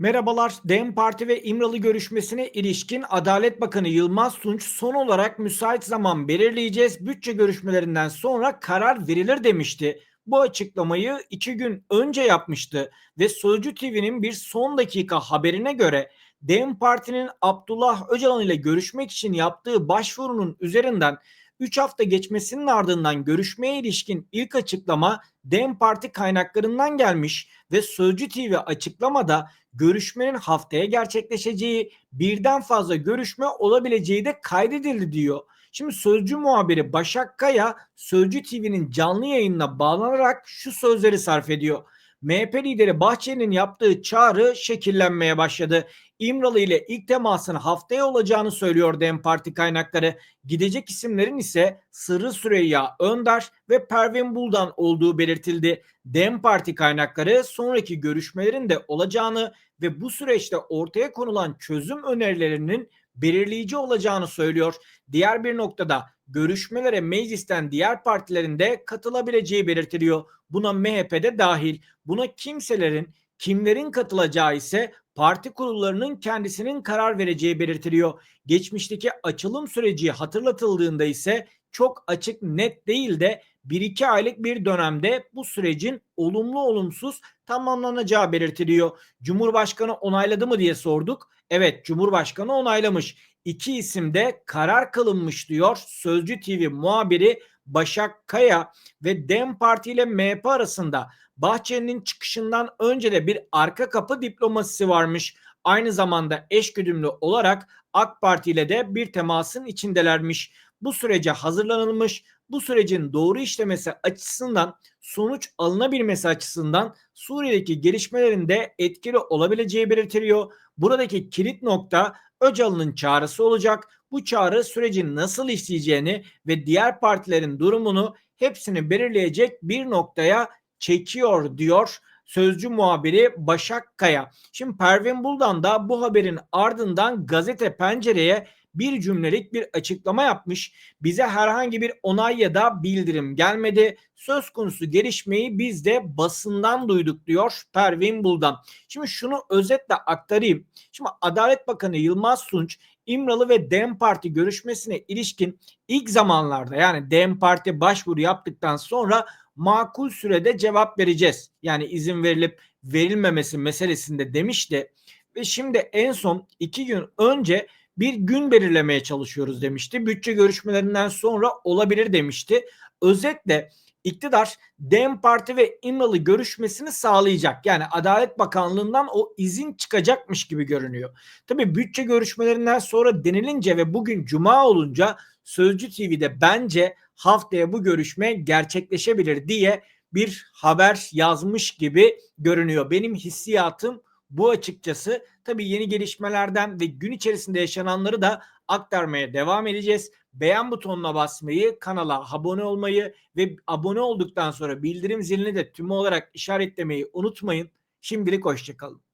Merhabalar. DEM Parti ve İmralı görüşmesine ilişkin Adalet Bakanı Yılmaz Tunç son olarak müsait zaman belirleyeceğiz. Bütçe görüşmelerinden sonra karar verilir demişti. Bu açıklamayı iki gün önce yapmıştı ve Sözcü TV'nin bir son dakika haberine göre DEM Parti'nin Abdullah Öcalan ile görüşmek için yaptığı başvurunun üzerinden 3 hafta geçmesinin ardından görüşmeye ilişkin ilk açıklama DEM Parti kaynaklarından gelmiş ve Sözcü TV açıklamada görüşmenin haftaya gerçekleşeceği, birden fazla görüşme olabileceği de kaydedildi diyor. Şimdi Sözcü muhabiri Başak Kaya Sözcü TV'nin canlı yayınına bağlanarak şu sözleri sarf ediyor. MHP lideri Bahçeli'nin yaptığı çağrı şekillenmeye başladı. İmralı ile ilk temasın haftaya olacağını söylüyor DEM Parti kaynakları. Gidecek isimlerin ise Sırrı Süreyya Önder ve Pervin Buldan olduğu belirtildi. DEM Parti kaynakları sonraki görüşmelerin de olacağını ve bu süreçte ortaya konulan çözüm önerilerinin belirleyici olacağını söylüyor. Diğer bir noktada görüşmelere meclisten diğer partilerin de katılabileceği belirtiliyor. Buna MHP de dahil. Buna kimselerin kimlerin katılacağı ise parti kurullarının kendisinin karar vereceği belirtiliyor. Geçmişteki açılım süreci hatırlatıldığında ise çok açık net değil de 1-2 aylık bir dönemde bu sürecin olumlu olumsuz tamamlanacağı belirtiliyor. Cumhurbaşkanı onayladı mı diye sorduk. Evet Cumhurbaşkanı onaylamış. İki isim de karar kılınmış diyor Sözcü TV muhabiri Başak Kaya ve DEM Parti ile MHP arasında Bahçeli'nin çıkışından önce de bir arka kapı diplomasisi varmış. Aynı zamanda eşgüdümlü olarak AK Parti ile de bir temasın içindelermiş. Bu sürece hazırlanılmış, bu sürecin doğru işlemesi açısından sonuç alınabilmesi açısından Suriye'deki gelişmelerin de etkili olabileceği belirtiliyor. Buradaki kilit nokta Öcalan'ın çağrısı olacak. Bu çağrı sürecin nasıl işleyeceğini ve diğer partilerin durumunu hepsini belirleyecek bir noktaya çekiyor diyor sözcü muhabiri Başak Kaya. Şimdi Pervin Buldan da bu haberin ardından gazete pencereye bir cümlelik bir açıklama yapmış. Bize herhangi bir onay ya da bildirim gelmedi. Söz konusu gelişmeyi biz de basından duyduk diyor Pervin Buldan. Şimdi şunu özetle aktarayım. Şimdi Adalet Bakanı Yılmaz Tunç İmralı ve DEM Parti görüşmesine ilişkin ilk zamanlarda yani DEM Parti başvuru yaptıktan sonra makul sürede cevap vereceğiz. Yani izin verilip verilmemesi meselesinde demişti. Ve şimdi en son iki gün önce bir gün belirlemeye çalışıyoruz demişti. Bütçe görüşmelerinden sonra olabilir demişti. Özetle iktidar DEM Parti ve İmralı görüşmesini sağlayacak. Yani Adalet Bakanlığı'ndan o izin çıkacakmış gibi görünüyor. Tabii bütçe görüşmelerinden sonra denilince ve bugün cuma olunca Sözcü TV'de bence haftaya bu görüşme gerçekleşebilir diye bir haber yazmış gibi görünüyor. Benim hissiyatım bu açıkçası. Tabii yeni gelişmelerden ve gün içerisinde yaşananları da aktarmaya devam edeceğiz. Beğen butonuna basmayı, kanala abone olmayı ve abone olduktan sonra bildirim zilini de tüm olarak işaretlemeyi unutmayın. Şimdilik hoşçakalın.